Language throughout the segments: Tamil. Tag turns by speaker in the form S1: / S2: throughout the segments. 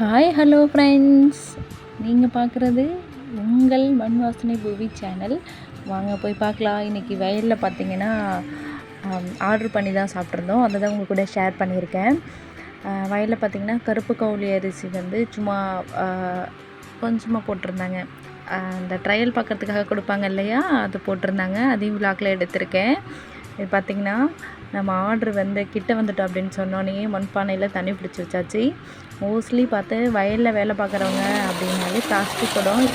S1: ஹாய் ஹலோ ஃப்ரெண்ட்ஸ் நீங்கள் பார்க்குறது உங்கள் மண் வாசனை பூவி சேனல் வாங்க போய் பார்க்கலாம். இன்றைக்கி வயலில் பார்த்தீங்கன்னா ஆர்டர் பண்ணி தான் சாப்பிட்ருந்தோம் அதை தான் உங்கள் கூட ஷேர் பண்ணியிருக்கேன். வயலில் பார்த்தீங்கன்னா கருப்பு கவுளி அரிசி வந்து சும்மா கொஞ்சமாக போட்டிருந்தாங்க. அந்த ட்ரையல் பார்க்குறதுக்காக கொடுப்பாங்க இல்லையா? அது போட்டிருந்தாங்க. அதையும் விழாக்கில் எடுத்திருக்கேன். இது பார்த்திங்கன்னா நம்ம ஆர்டர் வந்து கிட்ட வந்துட்டோம் அப்படின்னு சொன்னோன்னே மண்பானையில் தண்ணி பிடிச்சி வச்சாச்சு. மோஸ்ட்லி பார்த்து வயலில் வேலை பார்க்குறவங்க அப்படின்னாலே பிளாஸ்டிக் குடம்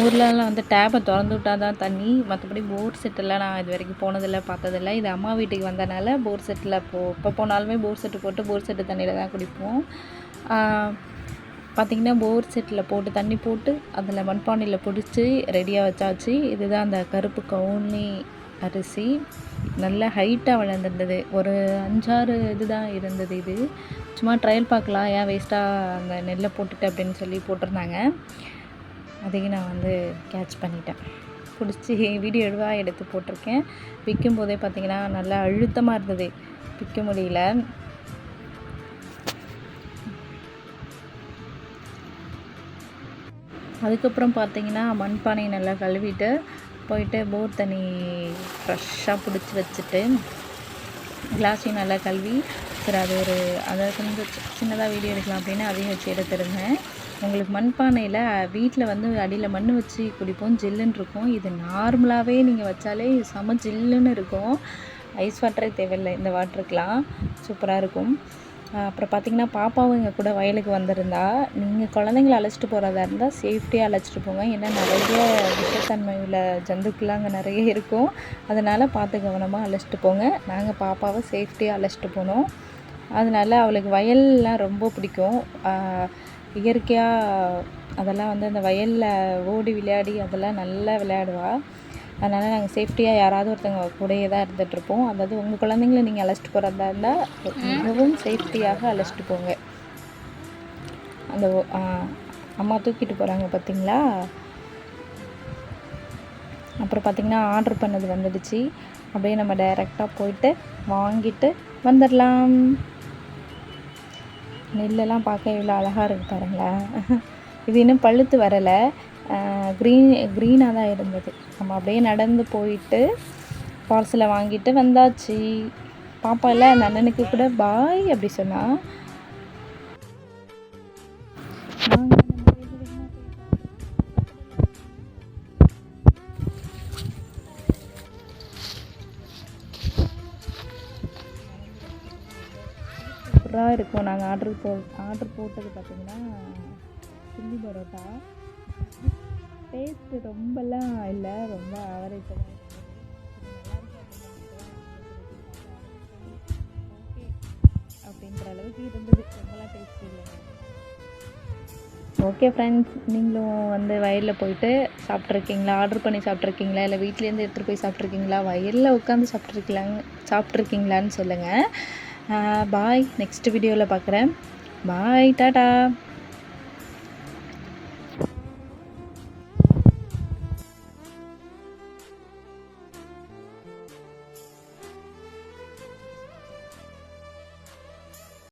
S1: நம்ம ஊர்லலாம் வந்து டேப்பை திறந்து விட்டால் தான் தண்ணி மற்றபடி போர் செட்டெல்லாம் நான் இது வரைக்கும் போனதில்லை பார்த்ததில்ல. இது அம்மா வீட்டுக்கு வந்தனால போர் செட்டில் போ இப்போ போனாலுமே போர் செட்டு போட்டு போர் செட்டு தண்ணியில் தான் குடிப்போம். பார்த்திங்கன்னா போர் செட்டில் போட்டு தண்ணி போட்டு அதில் மண்பானையில் பிடிச்சி ரெடியாக வச்சாச்சு. இதுதான் அந்த கருப்பு கவுனி அரிசி. நல்ல ஹைட்டாக வளர்ந்துருந்தது. ஒரு அஞ்சாறு இது தான் இருந்தது இது. சும்மா ட்ரையல் பார்க்கலாம். ஏன் வேஸ்ட்டாக அந்த நெல்லை போட்டுட்டு அப்படின்னு சொல்லி போட்டிருந்தாங்க. அதையும் நான் வந்து கேட்ச் பண்ணிட்டேன். பிடிச்சி வீடியோ எடுவாக எடுத்து போட்டிருக்கேன். விற்கும் போதே பார்த்திங்கன்னா நல்லா அழுத்தமாக இருந்தது. விற்க முடியல. அதுக்கப்புறம் பார்த்தீங்கன்னா மண்பானை நல்லா கழுவிட்டு போயிட்டு போர் தண்ணி ஃப்ரெஷ்ஷாக பிடிச்சி வச்சுட்டு கிளாஸையும் நல்லா கழுவி சரி அது ஒரு அதை கொஞ்சம் சின்னதாக வீடியோ எடுக்கலாம் அப்படின்னு அதையும் வச்சு எடுத்துருந்தேன். உங்களுக்கு மண்பானையில் வீட்டில் வந்து அடியில் மண் வச்சு குடிப்போம் ஜில்லுன்னு இருக்கும். இது நார்மலாகவே நீங்கள் வச்சாலே செம ஜில்லுன்னு இருக்கும். ஐஸ் வாட்டரே தேவையில்லை இந்த வாட்டருக்கெலாம் சூப்பராக இருக்கும். அப்புறம் பார்த்திங்கன்னா பாப்பாவும் எங்கள் கூட வயலுக்கு வந்திருந்தா. நீங்கள் குழந்தைங்கள அழைச்சிட்டு போகிறதா இருந்தால் சேஃப்டியாக அழைச்சிட்டு போங்க. ஏன்னா நிறைய விஷத்தன்மை உள்ள ஜந்துக்கெலாம் அங்கே நிறைய இருக்கும். அதனால் பார்த்து கவனமாக அழைச்சிட்டு போங்க. நாங்கள் பாப்பாவை சேஃப்டியாக அழைச்சிட்டு போனோம். அதனால் அவளுக்கு வயல்லாம் ரொம்ப பிடிக்கும். இயற்கையாக அதெல்லாம் வந்து அந்த வயலில் ஓடி விளையாடி அதெல்லாம் நல்லா விளையாடுவாள் அதனால் நாங்கள் சேஃப்டியாக யாராவது ஒருத்தவங்க கூடயே தான் இருந்துகிட்ருப்போம் அதாவது உங்கள் குழந்தைங்கள நீங்கள் அழைச்சிட்டு போகிறதா இருந்தால் மிகவும் சேஃப்டியாக அழைச்சிட்டு போங்க. அந்த அம்மா தூக்கிட்டு போகிறாங்க பார்த்தீங்களா அப்புறம் பார்த்திங்கன்னா ஆர்டர் பண்ணது வந்துடுச்சு. அப்படியே நம்ம டைரெக்டாக போயிட்டு வாங்கிட்டு வந்துடலாம். நெல்லெல்லாம் பார்க்க இவ்வளோ அழகாக இருக்குது பாருங்களேன். இது இன்னும் பழுத்து வரலை. க்ரீன் க்ரீனாக தான் இருந்தது. நம்ம அப்படியே நடந்து போயிட்டு பார்சலை வாங்கிட்டு வந்தாச்சு. பாப்பா இல்லை அந்த அண்ணனுக்கு கூட பாய் அப்படி சொன்னால் சூப்பராக இருக்கும். நாங்கள் ஆர்டர் போ ஆர்டர் போட்டது பார்த்திங்கன்னா சில்லி பரோட்டா. டேஸ்ட்டு ரொம்பலாம் இல்லை. ரொம்ப ஆவரேஜாக தான் ஓகே அப்படின்ற அளவுக்கு இருந்தது. ரொம்பலாம் டேஸ்ட் இல்லை. ஓகே ஃப்ரெண்ட்ஸ் நீங்களும் வந்து வயலில் போயிட்டு சாப்பிட்ருக்கீங்களா ஆர்டர் பண்ணி சாப்பிட்ருக்கீங்களா இல்லை வீட்லேருந்து எடுத்துகிட்டு போய் சாப்பிட்ருக்கீங்களா வயலில் உட்காந்து சாப்பிட்ருக்கலாங்க சாப்பிட்ருக்கீங்களான்னு சொல்லுங்கள் பாய். நெக்ஸ்ட் வீடியோவில் பார்க்குறேன் பாய் டாடா.